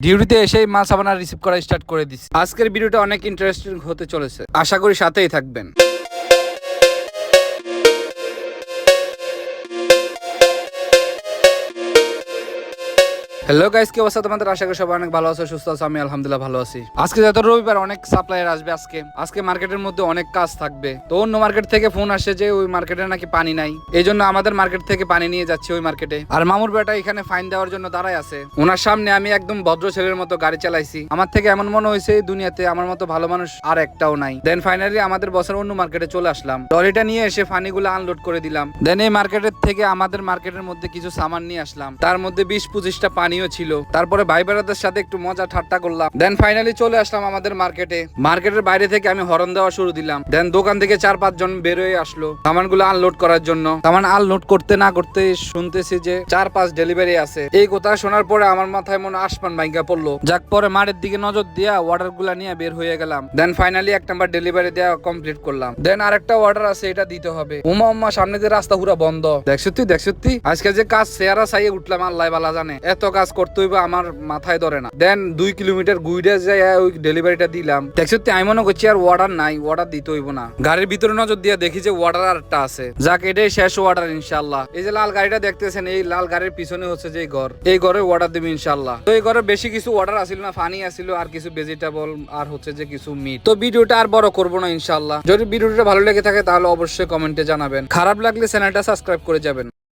ডিউটিতে এসেই মাছ আপনার রিসিভ করা স্টার্ট করে দিচ্ছি আজকের ভিডিওটা অনেক ইন্টারেস্টিং হতে চলেছে। আশা করি সাথেই থাকবেন। হ্যালো গাইস কি অবস্থা তোমাদের? আশা করি সবাই অনেক ভালো আছো, সুস্থ আছো, আমি আলহামদুলিল্লাহ ভালো আছি। আজকে যত রবিবার, অনেক সাপ্লায়ার আসবে আজকে। আজকে মার্কেটের মধ্যে অনেক কাজ থাকবে। তো অন্য মার্কেট থেকে ফোন আসে যে, ওই মার্কেটে নাকি পানি নাই। এই জন্য আমাদের মার্কেট থেকে পানি নিয়ে যাচ্ছি ওই মার্কেটে আর মামুর বেটা এখানে ফাইন দেওয়ার জন্য দাঁড়ায় আছে। ওনার সামনে আমি একদম ভদ্র ছেলের মতো গাড়ি চালাইছি। আমার থেকে এমন মনে হয়েছে দুনিয়াতে আমার মতো ভালো মানুষ আর একটাও নাই। দেন ফাইনালি আমাদের বছর অন্য মার্কেটে চলে আসলাম। লরিটা নিয়ে এসে ফানিগুলো আনলোড করে দিলাম। দেন এই মার্কেটের থেকে আমাদের মার্কেটের মধ্যে কিছু সামান নিয়ে আসলাম। তার মধ্যে বিশ পঁচিশটা পানিও ছিল। তারপরে ভাই বেড়াদের সাথে একটু মজা ঠাট্টা করলাম। দেন ফাইনালি চলে আসলাম আমাদের মার্কেটে মার্কেটের বাইরে থেকে আমি হরন দেওয়া শুরু দিলাম। দেন দোকান থেকে চার পাঁচ জন বের হয়ে আসলো সামানগুলো আনলোড করার জন্য। সামান আনলোড করতে না করতে শুনতেছি যে চার পাঁচ ডেলিভারি আছে। এই কথা শোনার পরে আমার মাথায় মনে আসমান ভাঙ্গা পড়ল। যাক, পরে মাঠের দিকে নজর দিয়া অর্ডারগুলা নিয়ে বের হয়ে গেলাম। দেন ফাইনালি এক নাম্বার ডেলিভারি দেওয়া কমপ্লিট করলাম। দেন আরেকটা অর্ডার আছে, এটা দিতে হবে। উমা উম্মা, সামনে যে রাস্তা পুরো বন্ধ। দেখ সত্যি দেখ সত্যি। আজকে যে কাজ সেয়ারা সাইয়ে উঠলাম, আল্লাহ বালা জানে। এত কাজ করতে হইবে, আমার মাথায় ধরে না। দেন দুই কিলোমিটার গুইডে যাই ওই ডেলিভারিটা দিলাম। দেখ সত্যি আমি মনে করছি আর অর্ডার নাই অর্ডার দিতে হইব না। গাড়ির ভিতরে নজর দিয়ে দেখি যে অর্ডার আর একটা আছে। যাক, এটাই শেষ অর্ডার ইনশাল্লাহ এই যে লাল গাড়িটা দেখতেছেন, এই লাল গাড়ির পিছনে হচ্ছে যে ঘর। এই ঘরে অর্ডার দেবে ইনশাল্লাহ তো এই ঘরে বেশি কিছু অর্ডার আসিল না ফানি আসিল, আর কিছু ভেজিটেবল আর হচ্ছে যে কিছু মিট তো ভিডিওটা আর বড় করব না ইনশাল্লাহ যদি ভিডিওটা ভালো লেগে থাকে, তাহলে অবশ্যই কমেন্টে জানাবেন। খারাপ লাগলে চ্যানেলটা সাবস্ক্রাইব করে যাবেন।